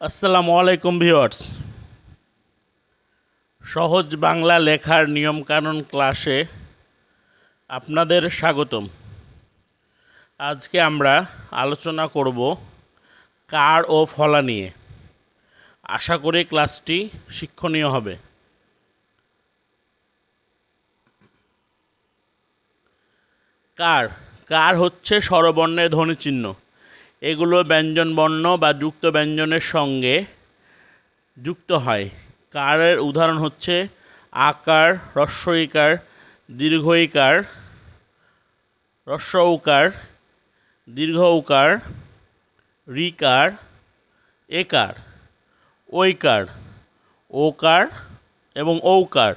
আসসালামু আলাইকুম ভিউয়ার্স। সহজ বাংলা লেখার নিয়মকানুন ক্লাসে আপনাদের স্বাগতম। আজকে আমরা আলোচনা করব কার ও ফলা নিয়ে। আশা করি ক্লাসটি শিক্ষণীয় হবে। কার? কার হচ্ছে স্বরবর্ণের ধ্বনিচিহ্ন? এগুলো ব্যঞ্জনবর্ণ বা যুক্ত ব্যঞ্জনের সঙ্গে যুক্ত হয়। কারের উদাহরণ হচ্ছে আকার হ্রস্বইকার দীর্ঘইকার হ্রস্ব উকার দীর্ঘ উকার রিকার, একার, ঐকার, ওকার এবং ঔকার।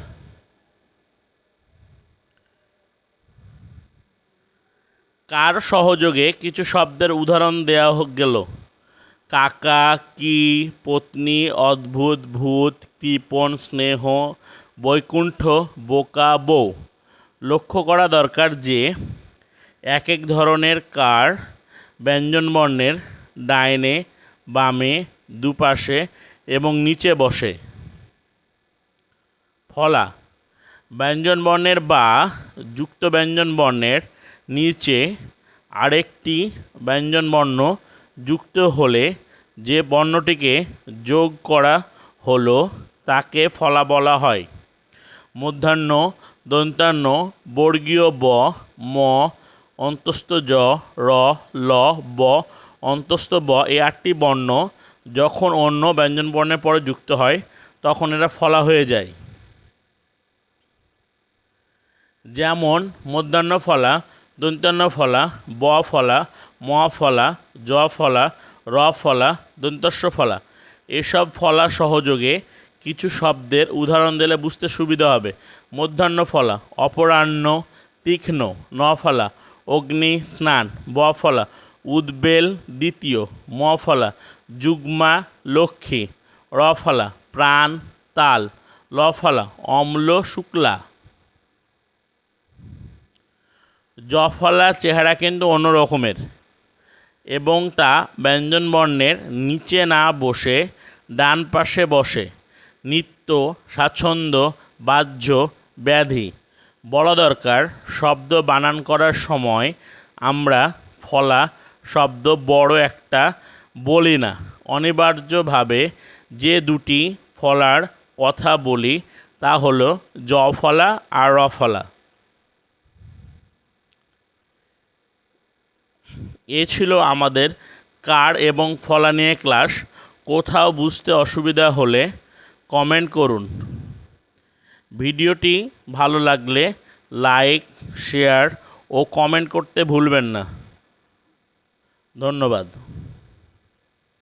কার সহযোগে কিছু শব্দের উদাহরণ দেওয়া গেল? কাকা, কি, পত্নী, অদ্ভুত, ভূত, কৃপণ, স্নেহ, বৈকুণ্ঠ, বোকা, বউ। লক্ষ্য করা দরকার যে, এক এক ধরনের কার ব্যঞ্জনবর্ণের ডাইনে, বামে, দুপাশে এবং নিচে বসে। ফলা ব্যঞ্জনবর্ণের বা যুক্ত ব্যঞ্জনবর্ণের নিচে আরেকটি ব্যঞ্জনবর্ণ যুক্ত হলে যে বর্ণটিকে যোগ করা হলো তাকে ফলা বলা হয়। মধ্যাহ্ন দন্তান্ন বর্গীয় ব, ম, অন্তস্থ জ, র, ল, ব, অন্তস্থ ব এই আটটি বর্ণ যখন অন্য ব্যঞ্জনবর্ণের পরে যুক্ত হয়, তখন এরা ফলা হয়ে যায়। যেমন মধ্যাহ্ন ফলা দন্তান্ন ফলা, ব ফলা, ম ফলা, জ ফলা, র ফলা, দন্তস্ব ফলা। এসব ফলা সহযোগে কিছু শব্দের উদাহরণ দিলে বুঝতে সুবিধা হবে। মধ্যাহ্ন ফলা, অপরাহ্ন, তীক্ষ্ণ, ন ফলা, অগ্নি, স্নান, ব ফলা, উদ্বেল, দ্বিতীয়, ম ফলা, যুগ্মা, লক্ষ্মী, র ফলা, প্রাণ, তাল, ল ফলা, অম্ল, শুক্লা। জফলা চেহারা কিন্তু অন্য রকমের। এবং তা ব্যঞ্জনবর্ণের নিচে না বসে, ডান পাশে বসে। নিত্য, স্বাচ্ছন্দ্য, বাহ্য, ব্যাধি। বলা দরকার, শব্দ বানান করার সময় আমরা ফলা শব্দ বড় একটা বলি না। অনিবার্যভাবে যে দুটি ফলার কথা বলি, তা হলো জ ফলা আর র এ ছিল আমাদের কার এবং ফলা নিয়ে ক্লাস। কোথাও বুঝতে অসুবিধা হলে কমেন্ট করুন। ভিডিওটি ভালো লাগলে লাইক, শেয়ার ও কমেন্ট করতে ভুলবেন না। ধন্যবাদ।